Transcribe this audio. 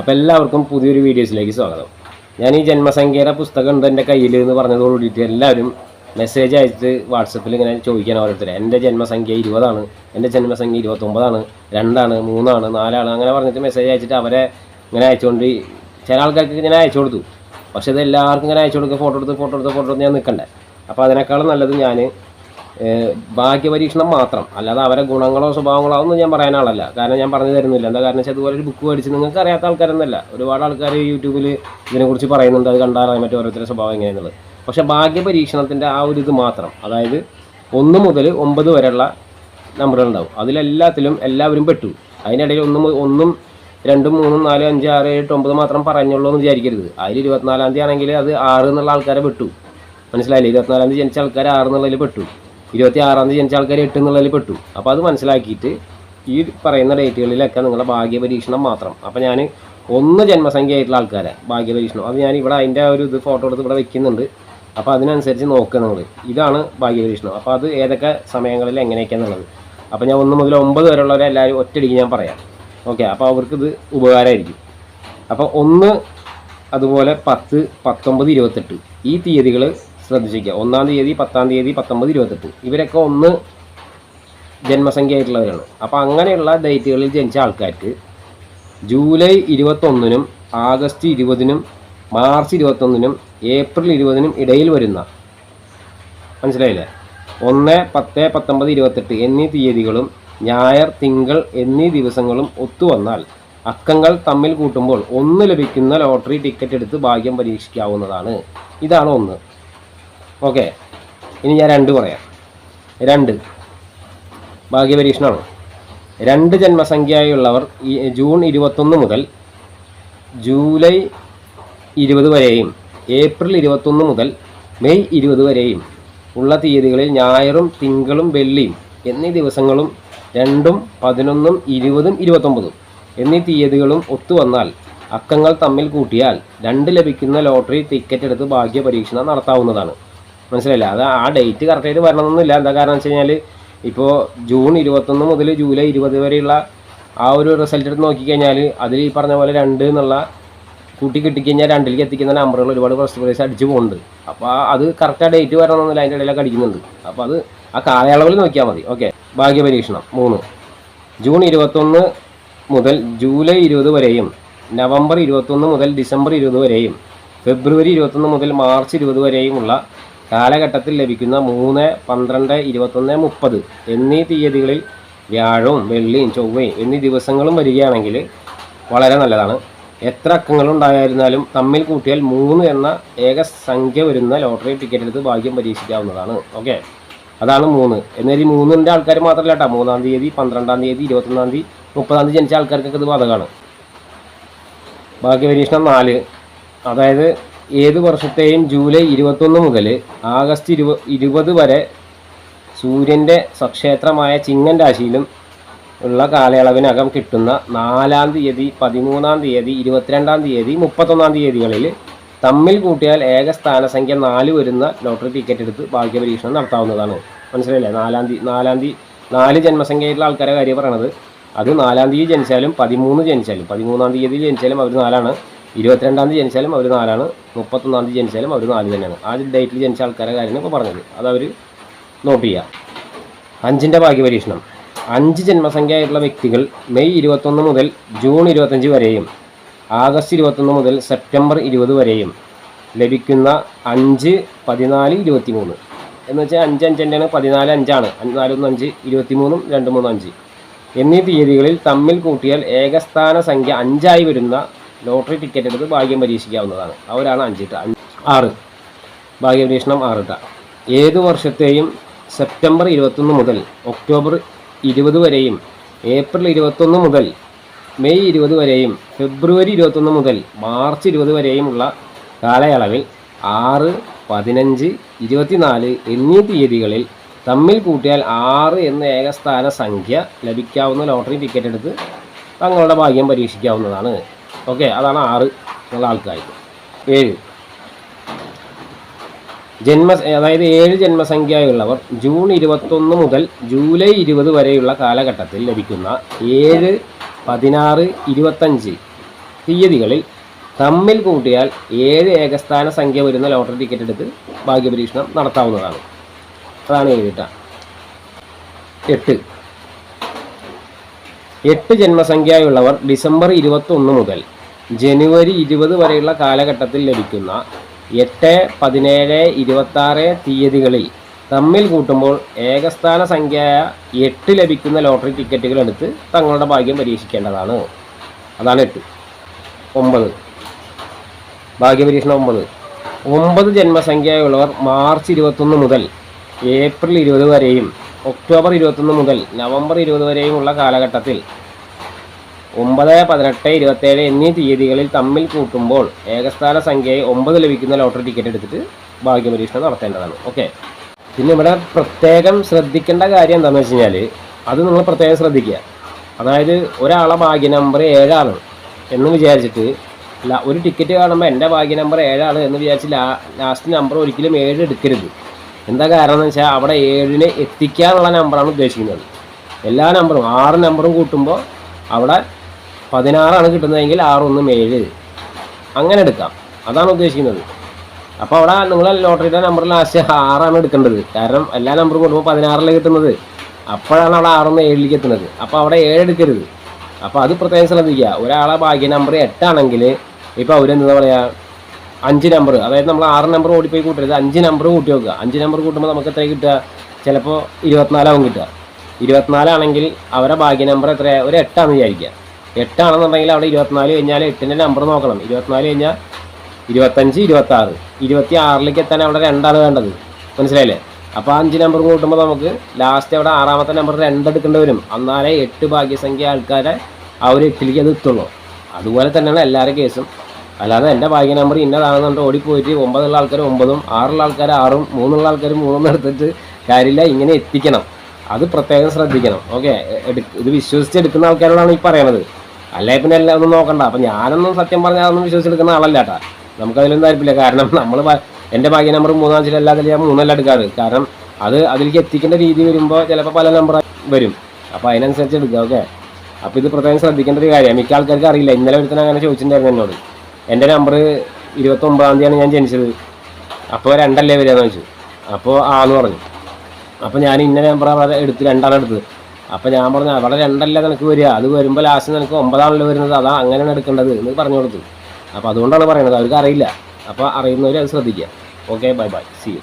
അപ്പോൾ എല്ലാവർക്കും പുതിയൊരു വീഡിയോസിലേക്ക് സ്വാഗതം. ഞാൻ ഈ ജന്മസംഖ്യയുടെ പുസ്തകം ഉണ്ട് എന്റെ കയ്യിൽ എന്ന് പറഞ്ഞതോടുകൂടിയിട്ട് എല്ലാവരും മെസ്സേജ് അയച്ചിട്ട് വാട്സപ്പിൽ ഇങ്ങനെ ചോദിക്കാൻ ഓരോരുത്തരെ. എന്റെ ജന്മസംഖ്യ ഇരുപതാണ് എന്റെ ജന്മസംഖ്യ ഇരുപത്തൊമ്പതാണ് രണ്ടാണ് മൂന്നാണ് നാലാണ് അങ്ങനെ പറഞ്ഞിട്ട് മെസ്സേജ് അയച്ചിട്ട് അവരെ ഇങ്ങനെ അയച്ചുകൊണ്ട് ചില ആൾക്കാർക്ക് ഇങ്ങനെ അയച്ചു കൊടുത്തു. പക്ഷേ ഇത് എല്ലാവർക്കും ഇങ്ങനെ അയച്ചു കൊടുക്കുക ഫോട്ടോ എടുത്ത് ഫോട്ടോ എടുത്ത് ഫോട്ടോ എടുത്ത് ഞാൻ നിൽക്കണ്ടേ? അപ്പോൾ അതിനേക്കാളും നല്ലത് ഞാൻ ഭാഗ്യപരീക്ഷണം മാത്രം. അല്ലാതെ അവരെ ഗുണങ്ങളോ സ്വഭാവങ്ങളോ ഒന്നും ഞാൻ പറയാൻ ആളല്ല. കാരണം ഞാൻ പറഞ്ഞു തരുന്നില്ല. എന്താ കാരണം വെച്ചാൽ അതുപോലെ ഒരു ബുക്ക് മേടിച്ച് നിങ്ങൾക്ക് അറിയാത്ത ആൾക്കാരൊന്നുമല്ല. ഒരുപാട് ആൾക്കാർ യൂട്യൂബിൽ ഇതിനെക്കുറിച്ച് പറയുന്നുണ്ട്. അത് കണ്ടാൽ പറ്റും ഓരോരുത്തരുടെ സ്വഭാവം എങ്ങനെയാണെന്നുള്ളത് പക്ഷെ ഭാഗ്യപരീക്ഷണത്തിന്റെ ആ ഒരു ഇത് മാത്രം അതായത് ഒന്ന് മുതൽ ഒമ്പത് വരെയുള്ള നമ്പറുകൾ ഉണ്ടാവും അതിലെല്ലാത്തിലും എല്ലാവരും പെട്ടു. അതിനിടയിൽ ഒന്നും ഒന്നും രണ്ടും മൂന്നും നാലും അഞ്ച് ആറ് എട്ട് ഒമ്പത് മാത്രം പറഞ്ഞുള്ളൂ എന്ന് വിചാരിക്കരുത്. അതിൽ ഇരുപത്തിനാലാം തീയതി ആണെങ്കിൽ അത് ആറ് എന്നുള്ള ആൾക്കാരെ പെട്ടു. മനസ്സിലായില്ലേ? ഇരുപത്തിനാലാം തീയതി ജനിച്ച ആൾക്കാർ ആറ് എന്നുള്ളതിൽ പെട്ടു. ഇരുപത്തി ആറാം തീയതി ജനിച്ച ആൾക്കാർ എട്ട് എന്നുള്ളതിൽ പെട്ടു. അപ്പോൾ അത് മനസ്സിലാക്കിയിട്ട് ഈ പറയുന്ന ഡേറ്റുകളിലൊക്കെ നിങ്ങളുടെ ഭാഗ്യപരീക്ഷണം മാത്രം. അപ്പോൾ ഞാൻ ഒന്ന് ജന്മസംഖ്യ ആയിട്ടുള്ള ആൾക്കാരെ ഭാഗ്യപരീക്ഷണം. അത് ഞാൻ ഇവിടെ അതിന്റെ ഒരു ഇത് ഫോട്ടോ എടുത്ത് ഇവിടെ വെക്കുന്നുണ്ട്. അപ്പോൾ അതിനനുസരിച്ച് നോക്കുക നിങ്ങൾ ഇതാണ് ഭാഗ്യപരീക്ഷണം. അപ്പോൾ അത് ഏതൊക്കെ സമയങ്ങളിൽ എങ്ങനെയൊക്കെയാണെന്നുള്ളത് അപ്പോൾ ഞാൻ ഒന്ന് മുതൽ ഒമ്പത് വരെയുള്ളവരെ എല്ലാവരും ഒറ്റയടിക്ക് ഞാൻ പറയാം. ഓക്കെ അപ്പോൾ അവർക്കിത് ഉപകാരമായിരിക്കും. അപ്പോൾ ഒന്ന് അതുപോലെ പത്ത് പത്തൊമ്പത് ഇരുപത്തെട്ട്. ഈ തീയതികൾ ശ്രദ്ധിച്ചിരിക്കുക. ഒന്നാം തീയതി പത്താം തീയതി പത്തൊമ്പത് ഇരുപത്തെട്ട്. ഇവരൊക്കെ ഒന്ന് ജന്മസംഖ്യ ആയിട്ടുള്ളവരാണ് അപ്പോൾ അങ്ങനെയുള്ള ഡേറ്റുകളിൽ ജനിച്ച ആൾക്കാർക്ക് ജൂലൈ ഇരുപത്തൊന്നിനും ആഗസ്റ്റ് ഇരുപതിനും മാർച്ച് ഇരുപത്തൊന്നിനും ഏപ്രിൽ ഇരുപതിനും ഇടയിൽ വരുന്ന മനസ്സിലായില്ലേ? ഒന്ന് പത്ത് പത്തൊമ്പത് ഇരുപത്തെട്ട് എന്നീ തീയതികളും ഞായർ തിങ്കൾ എന്നീ ദിവസങ്ങളും ഒത്തുവന്നാൽ അക്കങ്ങൾ തമ്മിൽ കൂട്ടുമ്പോൾ ഒന്ന് ലഭിക്കുന്ന ലോട്ടറി ടിക്കറ്റ് എടുത്ത് ഭാഗ്യം പരീക്ഷിക്കാവുന്നതാണ്. ഇതാണ് ഒന്ന്. ഓക്കെ. ഇനി ഞാൻ രണ്ട് പറയാം. രണ്ട്. ഭാഗ്യപരീക്ഷണമാണ് രണ്ട് ജന്മസംഖ്യയുള്ളവർ ഈ ജൂൺ ഇരുപത്തൊന്ന് മുതൽ ജൂലൈ ഇരുപത് വരെയും ഏപ്രിൽ ഇരുപത്തൊന്ന് മുതൽ മെയ് ഇരുപത് വരെയും ഉള്ള തീയതികളിൽ ഞായറും തിങ്കളും വെള്ളിയും എന്നീ ദിവസങ്ങളും രണ്ടും പതിനൊന്നും ഇരുപതും ഇരുപത്തൊമ്പതും എന്നീ തീയതികളും ഒത്തുവന്നാൽ അക്കങ്ങൾ തമ്മിൽ കൂട്ടിയാൽ രണ്ട് ലഭിക്കുന്ന ലോട്ടറി ടിക്കറ്റ് എടുത്ത് ഭാഗ്യ പരീക്ഷണം നടത്താവുന്നതാണ്. മനസ്സിലായില്ല. അത് ആ ഡേറ്റ് കറക്റ്റായിട്ട് വരണമെന്നൊന്നുമില്ല എന്താ കാരണം വെച്ച് കഴിഞ്ഞാൽ ഇപ്പോൾ ജൂൺ ഇരുപത്തൊന്ന് മുതൽ ജൂലൈ ഇരുപത് വരെയുള്ള ആ ഒരു റിസൾട്ട് എടുത്ത് നോക്കിക്കഴിഞ്ഞാൽ അതിൽ ഈ പറഞ്ഞ പോലെ രണ്ട് എന്നുള്ള കൂട്ടി കിട്ടിക്കഴിഞ്ഞാൽ രണ്ടിലേക്ക് എത്തിക്കുന്ന നമ്പറുകൾ ഒരുപാട് ഫസ്റ്റ് പ്രൈസ് അടിച്ചു പോകുന്നുണ്ട് അപ്പോൾ അത് കറക്റ്റ് ഡേറ്റ് വരണമെന്നില്ല. അതിന്റെ ഇടയിലൊക്കെ അടിക്കുന്നുണ്ട്. അപ്പോൾ അത് ആ കാലയളവിൽ നോക്കിയാൽ മതി. ഓക്കെ ഭാഗ്യപരീക്ഷണം. മൂന്ന്. ജൂൺ ഇരുപത്തൊന്ന് മുതൽ ജൂലൈ ഇരുപത് വരെയും നവംബർ ഇരുപത്തൊന്ന് മുതൽ ഡിസംബർ ഇരുപത് വരെയും ഫെബ്രുവരി ഇരുപത്തൊന്ന് മുതൽ മാർച്ച് ഇരുപത് വരെയുമുള്ള കാലഘട്ടത്തിൽ ലഭിക്കുന്ന മൂന്ന് പന്ത്രണ്ട് ഇരുപത്തൊന്ന് മുപ്പത് എന്നീ തീയതികളിൽ വ്യാഴവും വെള്ളിയും ചൊവ്വയും എന്നീ ദിവസങ്ങളും വരികയാണെങ്കിൽ വളരെ നല്ലതാണ്. എത്ര അക്കങ്ങളുണ്ടായിരുന്നാലും തമ്മിൽ കൂട്ടിയാൽ മൂന്ന് എന്ന ഏക സംഖ്യ വരുന്ന ലോട്ടറി ടിക്കറ്റ് എടുത്ത് ഭാഗ്യം പരീക്ഷിക്കാവുന്നതാണ്. ഓക്കെ? അതാണ് മൂന്ന്. എന്നാൽ ഈ മൂന്നിന്റെ ആൾക്കാർ മാത്രമല്ല കേട്ടോ. മൂന്നാം തീയതി പന്ത്രണ്ടാം തീയതി ഇരുപത്തൊന്നാം തീയതി മുപ്പതാം തീയതി ജനിച്ച ആൾക്കാർക്കൊക്കെ ഇത് ബാധകമാണ്. ഭാഗ്യപരീക്ഷണം നാല്. അതായത് ഏത് വർഷത്തെയും ജൂലൈ ഇരുപത്തൊന്ന് മുതൽ ആഗസ്റ്റ് ഇരുപ ഇരുപത് വരെ സൂര്യന്റെ സ്വക്ഷേത്രമായ ചിങ്ങൻ രാശിയിലും ഉള്ള കാലയളവിനകം കിട്ടുന്ന നാലാം തീയതി പതിമൂന്നാം തീയതി ഇരുപത്തിരണ്ടാം തീയതി മുപ്പത്തൊന്നാം തീയതികളിൽ തമ്മിൽ കൂട്ടിയാൽ ഏക സ്ഥാനസംഖ്യ നാല് വരുന്ന ലോട്ടറി ടിക്കറ്റ് എടുത്ത് ഭാഗ്യപരീക്ഷണം നടത്താവുന്നതാണ്. മനസ്സിലായില്ലേ? നാലാം തീയതി നാലാം തീയതി നാല് ജന്മസംഖ്യയിലുള്ള ആൾക്കാരെ കാര്യം പറയണത്. അത് നാലാം തീയതി ജനിച്ചാലും പതിമൂന്ന് ജനിച്ചാലും പതിമൂന്നാം തീയതി ജനിച്ചാലും അവർ നാലാണ്. ഇരുപത്തിരണ്ടാം തീയതി ജനിച്ചാലും അവർ നാലാണ് മുപ്പത്തൊന്നാം തീയതി ജനിച്ചാലും അവർ നാല് തന്നെയാണ്. ആ ഡേറ്റിൽ ജനിച്ച ആൾക്കാരെ കാര്യമാണ് ഇപ്പോൾ പറഞ്ഞത്. അത് അവർ നോട്ട് ചെയ്യുക അഞ്ചിന്റെ ഭാഗ്യപരീക്ഷണം. അഞ്ച് ജന്മസംഖ്യയായിട്ടുള്ള വ്യക്തികൾ മെയ് ഇരുപത്തൊന്ന് മുതൽ ജൂൺ ഇരുപത്തഞ്ച് വരെയും ആഗസ്റ്റ് ഇരുപത്തൊന്ന് മുതൽ സെപ്റ്റംബർ ഇരുപത് വരെയും ലഭിക്കുന്ന അഞ്ച് പതിനാല് ഇരുപത്തി മൂന്ന് എന്ന് വെച്ചാൽ അഞ്ച് അഞ്ചന്റെയാണ് പതിനാല് അഞ്ചാണ്. നാലൊന്ന് അഞ്ച് ഇരുപത്തി മൂന്നും രണ്ട് മൂന്ന് അഞ്ച്. എന്നീ തീയതികളിൽ തമ്മിൽ കൂട്ടിയാൽ ഏകസ്ഥാന സംഖ്യ അഞ്ചായി വരുന്ന ലോട്ടറി ടിക്കറ്റ് എടുത്ത് ഭാഗ്യം പരീക്ഷിക്കാവുന്നതാണ്. അവരാണ് അഞ്ചിട്ട. ആറ്. ഭാഗ്യപരീക്ഷണം ആറിട്ട. ഏത് വർഷത്തെയും സെപ്റ്റംബർ ഇരുപത്തൊന്ന് മുതൽ ഒക്ടോബർ ഇരുപത് വരെയും ഏപ്രിൽ ഇരുപത്തൊന്ന് മുതൽ മെയ് ഇരുപത് വരെയും ഫെബ്രുവരി ഇരുപത്തൊന്ന് മുതൽ മാർച്ച് ഇരുപത് വരെയുമുള്ള കാലയളവിൽ ആറ് പതിനഞ്ച് ഇരുപത്തിനാല് എന്നീ തീയതികളിൽ തമ്മിൽ കൂട്ടിയാൽ ആറ് എന്ന ഏകസ്ഥാന സംഖ്യ ലഭിക്കാവുന്ന ലോട്ടറി ടിക്കറ്റ് എടുത്ത് തങ്ങളുടെ ഭാഗ്യം പരീക്ഷിക്കാവുന്നതാണ്. ഓക്കെ അതാണ് ആറ് എന്നുള്ള ആൾക്കാർക്ക്. ഏഴ്. ജന്മ അതായത് ഏഴ് ജന്മസംഖ്യയുള്ളവർ ജൂൺ ഇരുപത്തൊന്ന് മുതൽ ജൂലൈ ഇരുപത് വരെയുള്ള കാലഘട്ടത്തിൽ ലഭിക്കുന്ന ഏഴ് പതിനാറ് ഇരുപത്തഞ്ച് തീയതികളിൽ തമ്മിൽ കൂട്ടിയാൽ ഏഴ് ഏകസ്ഥാന സംഖ്യ വരുന്ന ലോട്ടറി ടിക്കറ്റ് എടുത്ത് ഭാഗ്യപരീക്ഷണം നടത്താവുന്നതാണ്. അതാണ് ഏഴ് എട്ട്. എട്ട് ജന്മസംഖ്യയുള്ളവർ ഡിസംബർ ഇരുപത്തൊന്ന് മുതൽ ജനുവരി ഇരുപത് വരെയുള്ള കാലഘട്ടത്തിൽ ലഭിക്കുന്ന എട്ട് പതിനേഴ് ഇരുപത്താറ് തീയതികളിൽ തമ്മിൽ കൂട്ടുമ്പോൾ ഏകസ്ഥാന സംഖ്യ എട്ട് ലഭിക്കുന്ന ലോട്ടറി ടിക്കറ്റുകൾ എടുത്ത് തങ്ങളുടെ ഭാഗ്യം പരീക്ഷിക്കേണ്ടതാണ്. അതാണ് എട്ട്. ഒമ്പത്. ഭാഗ്യപരീക്ഷണം ഒമ്പത്. ഒമ്പത് ജന്മസംഖ്യയുള്ളവർ മാർച്ച് ഇരുപത്തൊന്ന് മുതൽ ഏപ്രിൽ ഇരുപത് വരെയും ഒക്ടോബർ ഇരുപത്തൊന്ന് മുതൽ നവംബർ ഇരുപത് വരെയുമുള്ള കാലഘട്ടത്തിൽ ഒമ്പത് പതിനെട്ട് ഇരുപത്തേഴ് എന്നീ തീയതികളിൽ തമ്മിൽ കൂട്ടുമ്പോൾ ഏകസ്ഥാന സംഖ്യയെ ഒമ്പത് ലഭിക്കുന്ന ലോട്ടറി ടിക്കറ്റ് എടുത്തിട്ട് ഭാഗ്യപരീക്ഷണം നടത്തേണ്ടതാണ്. ഓക്കെ. പിന്നെ ഇവിടെ പ്രത്യേകം ശ്രദ്ധിക്കേണ്ട കാര്യം എന്താണെന്ന് വെച്ച് കഴിഞ്ഞാൽ അത് നിങ്ങൾ പ്രത്യേകം ശ്രദ്ധിക്കുക. അതായത് ഒരാളെ ഭാഗ്യ നമ്പർ ഏഴാണ് എന്ന് വിചാരിച്ചിട്ട് ഒരു ടിക്കറ്റ് കാണുമ്പോൾ എന്റെ ഭാഗ്യ നമ്പർ ഏഴാണ് എന്ന് വിചാരിച്ച് ലാസ്റ്റ് നമ്പർ ഒരിക്കലും ഏഴ് എടുക്കരുത്. എന്താ കാരണം എന്ന് വെച്ചാൽ അവിടെ ഏഴിനെ എത്തിക്കാനുള്ള നമ്പറാണ് ഉദ്ദേശിക്കുന്നത്. എല്ലാ നമ്പറും ആറ് നമ്പറും കൂട്ടുമ്പോൾ അവിടെ പതിനാറാണ് കിട്ടുന്നതെങ്കിൽ ആറൊന്നും ഏഴ്. അങ്ങനെ എടുക്കാം. അതാണ് ഉദ്ദേശിക്കുന്നത്. അപ്പോൾ അവിടെ നിങ്ങൾ ലോട്ടറിയുടെ നമ്പർ ലാസ്റ്റ് ആറാണ് എടുക്കേണ്ടത്. കാരണം എല്ലാ നമ്പറും കൂടുമ്പോൾ പതിനാറിലേ കിട്ടുന്നത്. അപ്പോഴാണ് അവിടെ ആറൊന്ന് ഏഴിലേക്ക് എത്തുന്നത്. അപ്പോൾ അവിടെ ഏഴ് എടുക്കരുത്. അപ്പോൾ അത് പ്രത്യേകം ശ്രദ്ധിക്കുക. ഒരാളെ ഭാഗ്യ നമ്പർ എട്ടാണെങ്കിൽ ഇപ്പോൾ അവരെന്താ പറയുക അഞ്ച് നമ്പർ അതായത് നമ്മൾ ആറ് നമ്പർ ഓടിപ്പോയി കൂട്ടരുത്. അഞ്ച് നമ്പർ കൂട്ടി നോക്കുക അഞ്ച് നമ്പർ കൂട്ടുമ്പോൾ നമുക്ക് എത്ര കിട്ടുക? ചിലപ്പോൾ ഇരുപത്തിനാലാവും കിട്ടുക. ഇരുപത്തിനാലാണെങ്കിൽ അവരുടെ ഭാഗ്യ നമ്പർ എത്രയാണ് ഒരു എട്ടാന്ന് വിചാരിക്കുക. എട്ടാണെന്നുണ്ടെങ്കിൽ അവിടെ ഇരുപത്തിനാല് കഴിഞ്ഞാൽ എട്ടിന്റെ നമ്പർ നോക്കണം. ഇരുപത്തിനാല് കഴിഞ്ഞാൽ ഇരുപത്തഞ്ച് ഇരുപത്തി ആറ് ഇരുപത്തി ആറിലേക്ക് എത്താൻ അവിടെ രണ്ടാണ് വേണ്ടത്. മനസ്സിലായില്ലേ? അപ്പോൾ അഞ്ച് നമ്പർ കൂട്ടുമ്പോൾ നമുക്ക് ലാസ്റ്റ് അവിടെ ആറാമത്തെ നമ്പർ രണ്ട് എടുക്കേണ്ടി വരും. എന്നാലേ എട്ട് ഭാഗ്യസംഖ്യ ആൾക്കാരെ ആ ഒരു എട്ടിലേക്ക് അത് എത്തുള്ളൂ. അതുപോലെ തന്നെയാണ് എല്ലാവരുടെ കേസും അല്ലാതെ എന്റെ ഭാഗ്യ നമ്പർ ഇന്നതാണെന്നുണ്ട്. ഓടിപ്പോയിട്ട് ഒമ്പതുള്ള ആൾക്കാർ ഒമ്പതും ആറുള്ള ആൾക്കാർ ആറും മൂന്നുള്ള ആൾക്കാർ മൂന്നും എടുത്തിട്ട് കാര്യമില്ല ഇങ്ങനെ എത്തിക്കണം. അത് പ്രത്യേകം ശ്രദ്ധിക്കണം. ഓക്കെ ഇത് വിശ്വസിച്ച് എടുക്കുന്ന ആൾക്കാരോടാണ് ഈ പറയണത്. അല്ലേ പിന്നെ എല്ലാം ഒന്നും നോക്കണ്ട. അപ്പം ഞാനൊന്നും സത്യം പറഞ്ഞാൽ അതൊന്നും വിശ്വസിച്ചെടുക്കുന്ന ആളല്ല കേട്ടാ നമുക്കതിലൊന്നും താല്പര്യമില്ല. കാരണം നമ്മൾ എന്റെ ഭാഗ്യ നമ്പർ മൂന്നാം ചില അല്ലാതെ ഞാൻ മൂന്നല്ല എടുക്കാറ്. കാരണം അത് അതിലേക്ക് എത്തിക്കേണ്ട രീതി വരുമ്പോൾ ചിലപ്പോൾ പല നമ്പർ വരും. അപ്പോൾ അതിനനുസരിച്ച് എടുക്കുക. ഓക്കെ. അപ്പോൾ ഇത് പ്രത്യേകം ശ്രദ്ധിക്കേണ്ട ഒരു കാര്യമാണ്. മിക്ക ആൾക്കാർക്ക് അറിയില്ല. ഇന്നലെ ഒരുത്തന അങ്ങനെ ചോദിച്ചിട്ടുണ്ടായിരുന്നു എന്നോട്. എന്റെ നമ്പർ ഇരുപത്തൊമ്പതാം തീയതിയാണ് ഞാൻ ജനിച്ചത്. അപ്പോൾ രണ്ടല്ലേ വരികയെന്ന് ചോദിച്ചു. അപ്പോൾ ആന്ന് പറഞ്ഞു. അപ്പോൾ ഞാൻ ഇന്ന നമ്പർ അവിടെ എടുത്ത് രണ്ടാണ് എടുത്തത്. അപ്പോൾ ഞാൻ പറഞ്ഞു അവിടെ രണ്ടല്ല നിനക്ക് വരിക? അത് വരുമ്പോൾ ലാസ്റ്റ് നിനക്ക് ഒമ്പതാണല്ലോ വരുന്നത്. അതാ അങ്ങനെയാണ് എടുക്കേണ്ടത് എന്ന് പറഞ്ഞു കൊടുത്തു. അപ്പോൾ അതുകൊണ്ടാണ് പറയുന്നത് അവർക്ക് അറിയില്ല അപ്പോൾ അറിയുന്നവർ അത് ശ്രദ്ധിക്കുക. Okay bye bye see you